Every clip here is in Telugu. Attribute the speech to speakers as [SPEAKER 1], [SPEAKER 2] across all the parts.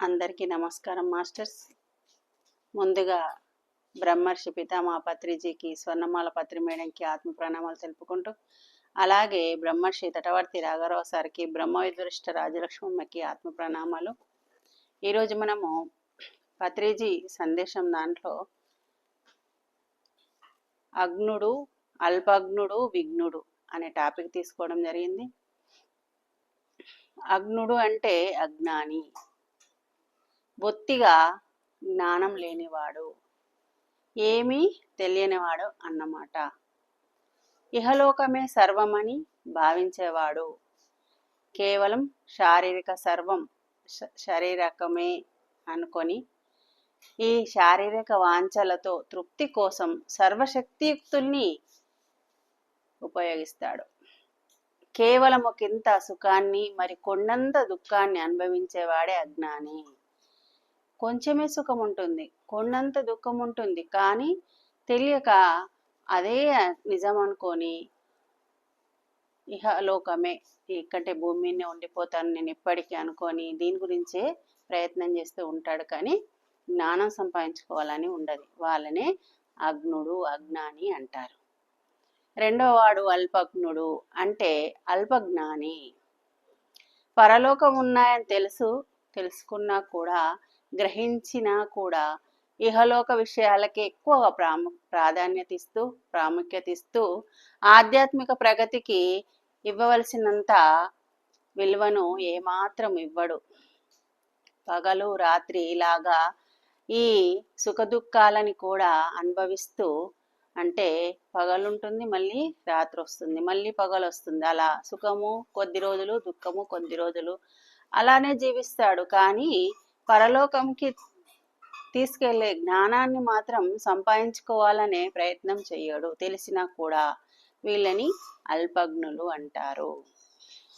[SPEAKER 1] అందరికీ నమస్కారం మాస్టర్స్. ముందుగా బ్రహ్మర్షి పితామా పత్రిజీకి స్వర్ణమాల పత్రి మేడంకి ఆత్మ ప్రణామాలు తెలుపుకుంటూ అలాగే బ్రహ్మర్షి తటవర్తి రాఘారావు సార్కి బ్రహ్మ విద్వరిష్ట రాజలక్ష్మమ్మకి ఆత్మ ప్రణామాలు ఈరోజు మనము పత్రిజీ సందేశం దాంట్లో అగ్నుడు అల్పగ్నుడు విఘ్నుడు అనే టాపిక్ తీసుకోవడం జరిగింది. అగ్నుడు అంటే అజ్ఞాని. బొత్తిగా జ్ఞానం లేనివాడు. ఏమీ తెలియనివాడు అన్నమాట. ఇహలోకమే సర్వమని భావించేవాడు. కేవలం శారీరక సర్వం శారీరకమే అనుకొని ఈ శారీరక వాంఛలతో తృప్తి కోసం సర్వశక్తియుక్తుల్ని ఉపయోగిస్తాడు. కేవలం ఒకంత సుఖాన్ని మరి కొండంత దుఃఖాన్ని అనుభవించేవాడే అజ్ఞాని. కొంచెమే సుఖం ఉంటుంది కొండంత దుఃఖం ఉంటుంది కానీ తెలియక అదే నిజం అనుకొని ఇహ లోకమే ఇక్కడే భూమి మీదనే ఉండిపోతాను నేను ఇప్పటికీ అనుకొని దీని గురించే ప్రయత్నం చేస్తూ ఉంటాడు. కానీ జ్ఞానం సంపాదించుకోవాలని ఉండదు. వాళ్ళనే అగ్నుడు అజ్ఞాని అంటారు. రెండవ వాడు అల్పజ్ఞుడు అంటే అల్పజ్ఞాని. పరలోకం ఉన్నాయని తెలుసు తెలుసుకున్నా కూడా గ్రహించినా కూడా ఇహలోక విషయాలకి ఎక్కువ ప్రాము ప్రాధాన్యత ఇస్తూ ప్రాముఖ్యత ఇస్తూ ఆధ్యాత్మిక ప్రగతికి ఇవ్వవలసినంత విలువను ఏమాత్రం ఇవ్వడు. పగలు రాత్రి ఇలాగా ఈ సుఖదుఖాలని కూడా అనుభవిస్తూ అంటే పగలుంటుంది మళ్ళీ రాత్రి వస్తుంది మళ్ళీ పగలు వస్తుంది అలా సుఖము కొద్ది రోజులు దుఃఖము కొద్ది రోజులు అలానే జీవిస్తాడు. కానీ పరలోకంకి తీసుకెళ్ళే జ్ఞానాన్ని మాత్రం సంపాదించుకోవాలనే ప్రయత్నం చేయడు. తెలిసినా కూడా వీళ్ళని అల్పజ్ఞులు అంటారు.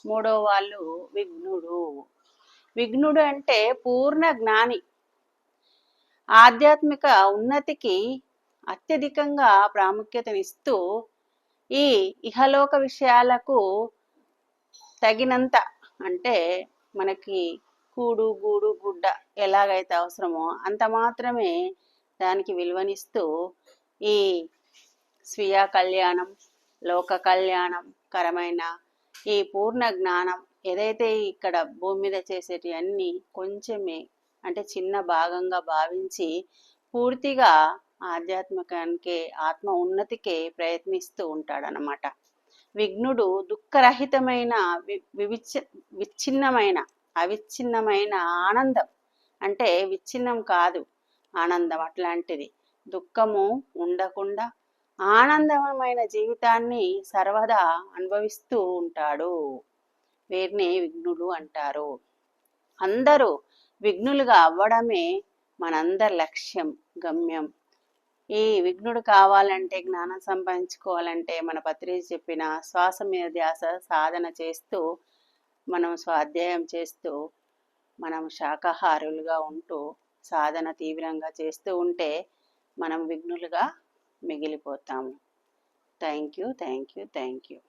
[SPEAKER 1] మూడో వాళ్ళు విఘ్నుడు. విఘ్నుడు అంటే పూర్ణ జ్ఞాని. ఆధ్యాత్మిక ఉన్నతికి అత్యధికంగా ప్రాముఖ్యతనిస్తూ ఈ ఇహలోక విషయాలకు తగినంత అంటే మనకి కూడు గూడు గుడ్డ ఎలాగైతే అవసరమో అంత మాత్రమే దానికి విలువనిస్తూ ఈ స్వీయ కళ్యాణం లోక కళ్యాణం కరమైన ఈ పూర్ణ జ్ఞానం ఏదైతే ఇక్కడ భూమి మీద చేసేటి అన్ని కొంచెమే అంటే చిన్న భాగంగా భావించి పూర్తిగా ఆధ్యాత్మికానికి ఆత్మ ఉన్నతికే ప్రయత్నిస్తూ ఉంటాడనమాట విఘ్నుడు దుఃఖరహితమైన వివిచ్ఛ విచ్ఛిన్నమైన అవిచ్ఛిన్నమైన ఆనందం. అంటే విచ్ఛిన్నం కాదు ఆనందం అట్లాంటిది. దుఃఖము ఉండకుండా ఆనందమైన జీవితాన్ని సర్వదా అనుభవిస్తూ ఉంటాడు. వీరిని విఘ్నులు అంటారు. అందరూ విఘ్నులుగా అవ్వడమే మనందరి లక్ష్యం గమ్యం. ఈ విఘ్నుడు కావాలంటే జ్ఞానం సంపాదించుకోవాలంటే మన పత్రిక చెప్పిన శ్వాస మీద ధ్యాస సాధన చేస్తూ మనం స్వాధ్యాయం చేస్తూ మనం శాకాహారులుగా ఉంటూ సాధన తీవ్రంగా చేస్తూ ఉంటే మనం విఘ్నులుగా మిగిలిపోతాము. Thank you thank you thank you.